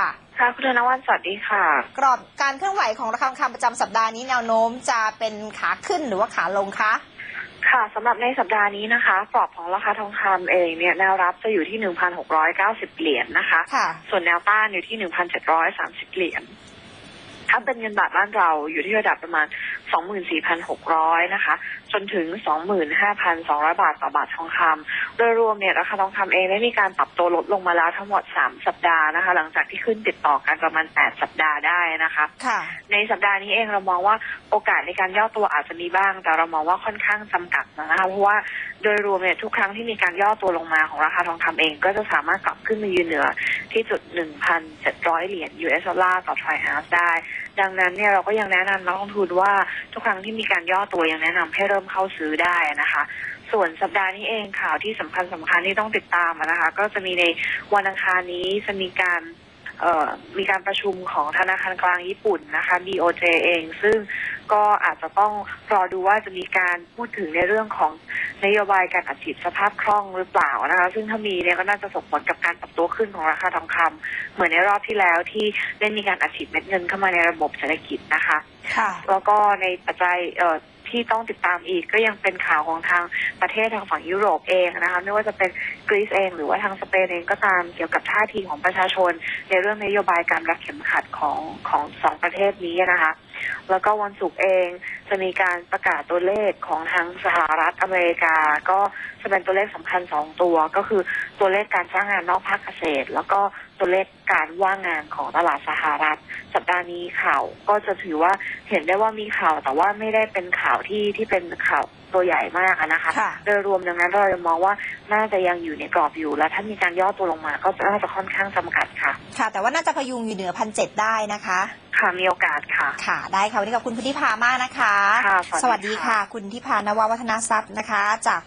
ค่ะ ค่ะคุณธนวัฒน์สวัสดีค่ะ กรอบการเคลื่อนไหวของราคาทองคำประจำสัปดาห์นี้แนวโน้มจะเป็นขาขึ้นหรือว่าขาลงคะ ค่ะสำหรับในสัปดาห์นี้นะคะกรอบของราคาทองคำเองเนี่ยแนวรับจะอยู่ที่ 1,690 เหรียญนะคะ ค่ะ ส่วนแนวต้านอยู่ที่ 1,730 เหรียญถ้าเป็นเงินบาทบ้านเราอยู่ที่ระดับประมาณ 24,600 นะคะ จนถึง 25,200 บาทต่อบาททองคำโดยรวมเนี่ยราคาทองคำเองได้มีการปรับตัวลดลงมาแล้วทั้งหมด 3 สัปดาห์นะคะ หลังจากที่ขึ้นติดต่อกันประมาณ 8 สัปดาห์ได้นะคะค่ะในสัปดาห์นี้เองเรามองว่าโอกาสในการย่อตัวอาจจะมีบ้าง แต่เรามองว่าค่อนข้างจำกัดนะคะ เพราะว่าโดยรวมเนี่ยทุกครั้งที่มีการย่อตัวลงมาของราคาทองคำเองก็จะสามารถกลับขึ้นมายืนเหนือ ที่จุด 1,700 เหรียญ US ดอลลาร์ต่อทรอยฮัสได้ ดังนั้นเนี่ยเราก็ยังแนะนำนักลงทุนว่าทุกครั้งที่มีการย่อตัวยังแนะนำให้เริ่มเข้าซื้อได้นะคะส่วนสัปดาห์นี้เองข่าวที่สำคัญสำคัญที่ต้องติดตามนะคะ ก็จะมีในวันอังคารนี้จะมีการมีการประชุมของธนาคารกลางญี่ปุ่นนะคะ BOJ เอง ซึ่งก็อาจจะต้องรอดูว่าจะมีการพูดถึงในเรื่องของ นโยบายการอัดฉีดสภาพคล่องหรือเปล่านะคะ ซึ่งถ้ามีเนี่ยก็น่าจะส่งผลกับการปรับตัวขึ้นของราคาทองคำเหมือนในรอบที่แล้วที่ได้มีการอัดฉีดเม็ดเงินเข้ามาในระบบเศรษฐกิจนะคะค่ะแล้วก็ในปัจจัยเอ่อที่ต้องติดตามอีกก็ยังเป็นข่าวของทางประเทศทางฝั่งยุโรปเองนะคะไม่ว่าจะเป็นกรีซเอง หรือว่าทางสเปนเองก็ตามเกี่ยวกับท่าทีของประชาชน ในเรื่องนโยบายการรัดเข็มขัดของของสองประเทศนี้นะคะ แล้วก็วันศุกร์เอง จะมีการประกาศตัวเลขของทางสหรัฐอเมริกา ก็จะเป็นตัวเลขสำคัญสองตัว ก็คือตัวเลขการจ้างงานนอกภาคเกษตร แล้วก็ตัวเลขการว่างงานของตลาดสหรัฐ สัปดาห์นี้ข่าวก็จะถือว่าเห็นได้ว่ามีข่าวแต่ว่าไม่ได้เป็นข่าวที่ที่เป็นข่าวตัวใหญ่มากอะนะคะค่ะโดยรวมดังนั้นเราจะมองว่าน่าจะยังอยู่ในกรอบอยู่ และถ้ามีการย่อตัวลงมาก็น่าจะค่อนข้างจำกัดค่ะ ค่ะ แต่ว่าน่าจะพยุงอยู่เหนือพันเจ็ดได้นะคะ ค่ะมีโอกาสค่ะ ค่ะ ได้ค่ะวันนี้ขอบคุณคุณทิพามากนะคะค่ะสวัสดีสวัสดีค่ะค่ะ คุณทิพานววัฒนทรัพย์นะคะจาก